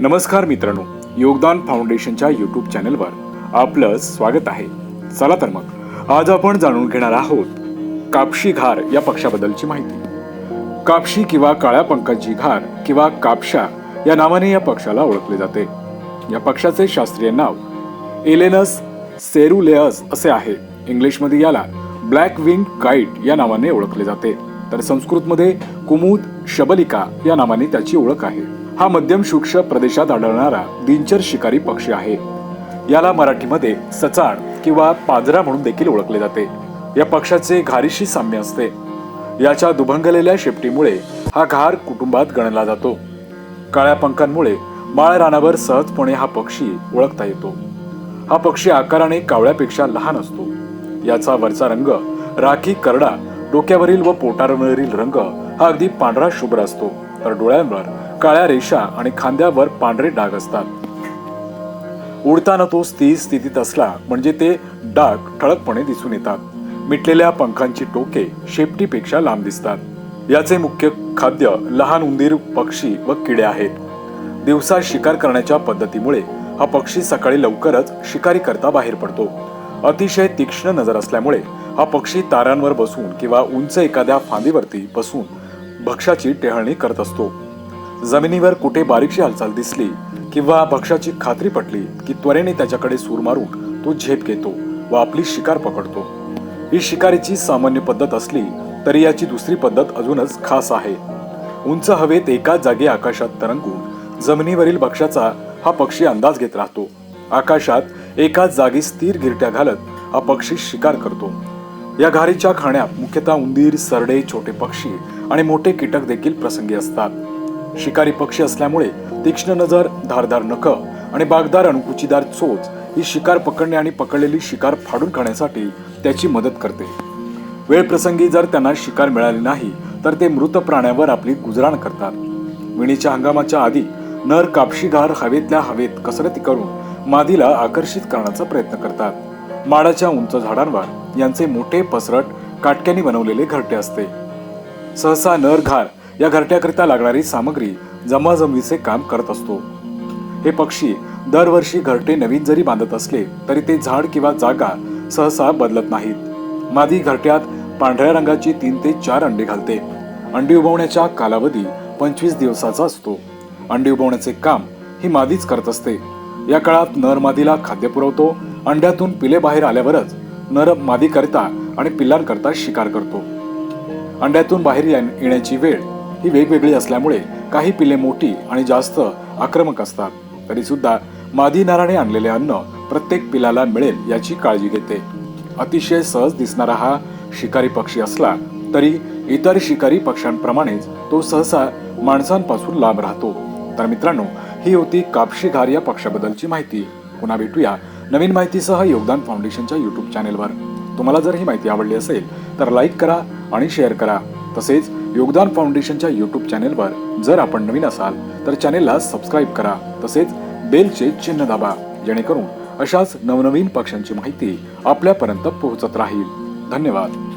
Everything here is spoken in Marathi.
नमस्कार मित्रांनो योगदान फाउंडेशनच्या युट्यूब चॅनलवर आपलं स्वागत आहे. चला तर मग आज आपण जाणून घेणार आहोत कापशी घार या पक्षाबद्दलची माहिती. कापशी किंवा काळ्या पंखाची घार किंवा कापशा या नावाने या पक्षाला ओळखले जाते. या पक्षाचे शास्त्रीय नाव एलेनस सेरुलेअस असे आहे. इंग्लिशमध्ये याला ब्लॅक विंग काईट या नावाने ओळखले जाते. तर संस्कृतमध्ये कुमुद शबलिका या नावाने त्याची ओळख आहे. हा मध्यम सूक्ष्म प्रदेशात आढळणारा दिनचर शिकारी पक्षी आहे. याला मराठीमध्ये सचाण किंवा पाजरा म्हणून देखील ओळखले जाते. या पक्षाचे घारीशी साम्य असते. याच्या दुभंगलेल्या शेपटीमुळे हा घार कुटुंबात गणला जातो. काळ्या पंखांमुळे माळ रानावर सहजपणे हा पक्षी ओळखता येतो. हा पक्षी आकाराने कावळ्यापेक्षा लहान असतो. याचा वरचा रंग राखी करडा डोक्यावरील व पोटावरील रंग हा अगदी पांढरा शुभ्र असतो. तर डोळ्यांवर काळ्या रेषा आणि खांद्यावर पांढरे डाग असतात. उडताना तो स्थिर स्थितीत असला म्हणजे ते डाग ठळकपणे दिसून येतात. मिटलेल्या पंखांची टोके शेपटीपेक्षा लांब दिसतात. याचे मुख्य खाद्य लहान उंदीर पक्षी व किडे आहेत. दिवसा शिकार करण्याच्या पद्धतीमुळे हा पक्षी सकाळी लवकरच शिकारी करता बाहेर पडतो. अतिशय तीक्ष्ण नजर असल्यामुळे हा पक्षी ताऱ्यांवर बसून किंवा उंच एखाद्या फांदीवरती बसून भक्ष्याची टेहळणी करत असतो. जमिनीवर कुठे बारीकशी हालचाल दिसली किंवा भक्ष्याची खात्री पटली की त्वरेने त्याच्याकडे सूर मारून तो झेप घेतो व आपली शिकार पकडतो. ही शिकारीची सामान्य पद्धत असली तरी याची दुसरी पद्धत अजूनच खास आहे. उंच हवेत एकाच जागी आकाशात तरंगून जमिनीवरील भक्ष्याचा हा पक्षी अंदाज घेत राहतो. आकाशात एकाच जागी स्थिर गिरट्या घालत हा पक्षी शिकार करतो. या घारीच्या खाण्यात मुख्यतः उंदीर सरडे छोटे पक्षी आणि मोठे कीटक देखील प्रसंगी असतात. शिकारी पक्षी असल्यामुळे तीक्ष्ण नजर धारदार नख आणि बागदार अणकुचीदार चोच ही शिकार पकडणे आणि पकडलेली शिकार फाडून खाण्यासाठी त्याची मदत करते. वेळ प्रसंगी जर त्यांना शिकार मिळाली नाही तर ते मृत प्राण्यावर आपली गुजराण करतात. विणीच्या हंगामाच्या आधी नर कापशी घार हवेतल्या हवेत कसरती करून मादीला आकर्षित करण्याचा प्रयत्न करतात. माडाच्या उंच झाडांवर यांचे मोठे पसरट काटक्याने बनवलेले घरटे असते. सहसा नर घार या घरट्याकरिता लागणारी सामग्री जमाजमीचे काम करत असतो. हे पक्षी दरवर्षी घरटे नवीन जरी बांधत असले तरी ते झाड किंवा जागा सहसा बदलत नाहीत. मादी घरट्यात पांढऱ्या रंगाची तीन ते चार अंडी घालते. अंडी उबवण्याच्या कालावधी पंचवीस दिवसाचा असतो. अंडी उबवण्याचे काम ही मादीच करत असते. या काळात नर मादीला खाद्य पुरवतो अंड्यातून पिले बाहेर आल्यावरच नर मादी करता आणि पिल्लांकरता शिकार करतो. अंड्यातून बाहेर येण्याची वेळ ही वेगवेगळी असल्यामुळे काही पिले मोठी आणि जास्त आक्रमक असतात. तरी सुद्धा मादी नराने आणलेले अन्न प्रत्येक पिलाला मिळेल याची काळजी घेते. अतिशय सहज दिसणारा हा शिकारी पक्षी असला तरी इतर शिकारी पक्ष्यांप्रमाणेच तो सहसा माणसांपासून लांब राहतो. तर मित्रांनो ही होती कापशी घार या पक्षाबद्दलची माहिती. पुन्हा भेटूया नवीन माहितीसह योगदान फाउंडेशनच्या यूट्यूब चॅनेलवर तुम्हाला जर ही माहिती आवडली असेल तर लाईक करा आणि शेअर करा. तसेच योगदान फाउंडेशनच्या यूट्यूब चॅनेलवर जर आपण नवीन असाल तर चॅनेलला सबस्क्राईब करा. तसेच बेलचे चिन्ह दाबा जेणेकरून अशाच नवनवीन पक्षांची माहिती आपल्यापर्यंत पोहोचत राहील. धन्यवाद.